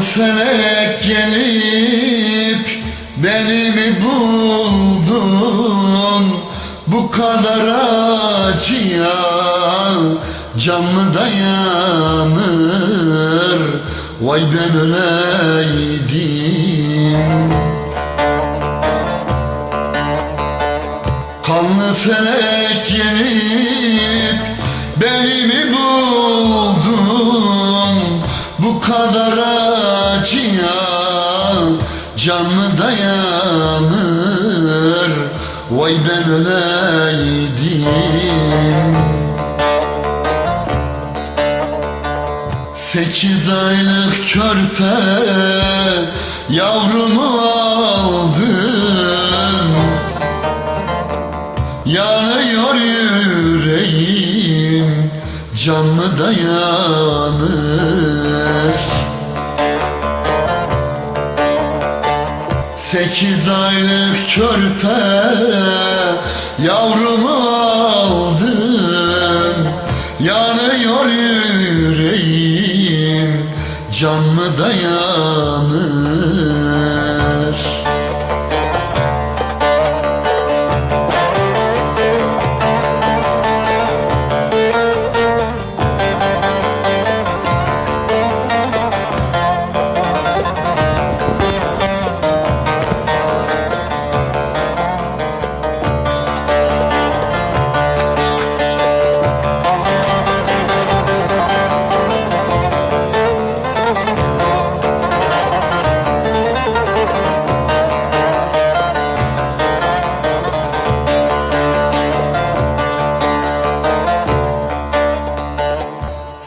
felek gelip beni mi buldun? Bu kadar acıya can dayanır. Vay ben öleydim. Kanlı felek gelip beni mi buldun Bu kadar acıya can mı dayanır. Vay ben öleydim. Sekiz aylık körpe yavrumu aldın Can mı dayanır. Sekiz aylık körpe Yavrumu aldın. Yanıyor yüreğim Can mı dayanır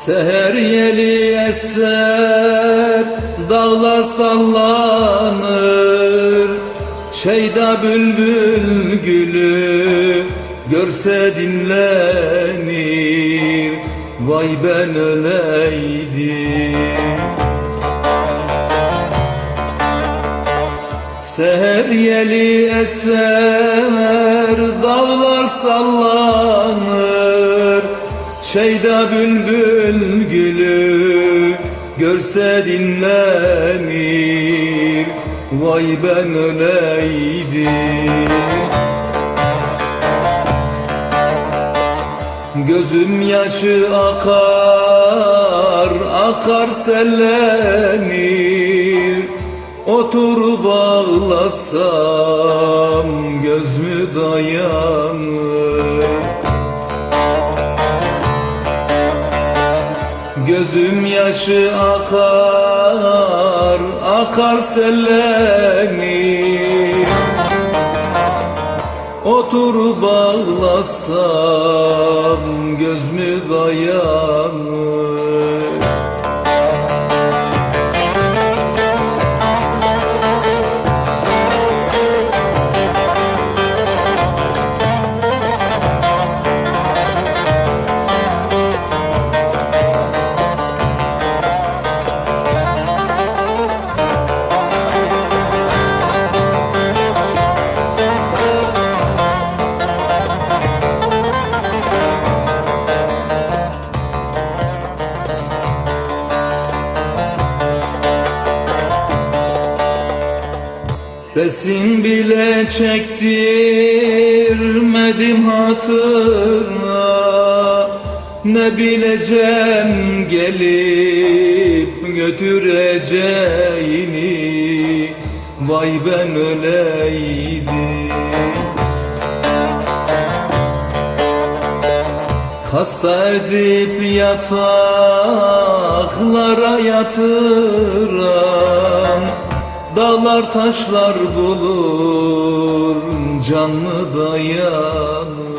Seher yeli eser Dağlar sallanır. Şeyda bülbül gülü Görse dinlenir. Vay ben öleydim. Seher yeli eser Dağlar sallanır Şeyda bülbül gülü Görse dinlenir. Vay ben öleydim. Gözüm yaşı akar, akar sellenir. Otur bağlasam göz dayanır Gözüm yaşı akar, akar sellenir Otur bağlasam göz mü dayanır Resim bile çektirmedim hatırına. Ne bileceğim gelip götüreceğini. Vay ben öleydim. Hasta edip yataklara yatıran Dağlar taşlar bulur canlı dayanır